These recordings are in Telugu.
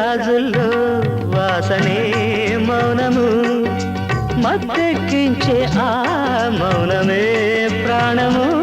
రాజుల్లో వాసనే మౌనము. మత్తెక్కించే ఆ మౌనమే ప్రాణము.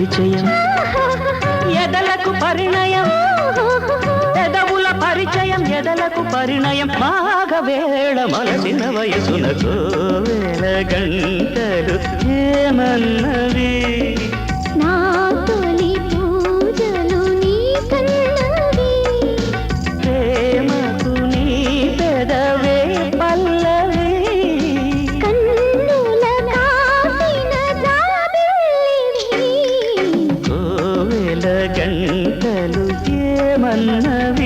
పరిచయం. ఎదలకు పరిణయం. ఎదవుల పరిచయం ఎదలకు పరిణయం. మాఘవేళ మనసిన వయసునకు వేళ గంటలు ఏమన్నవి கண்ணவர்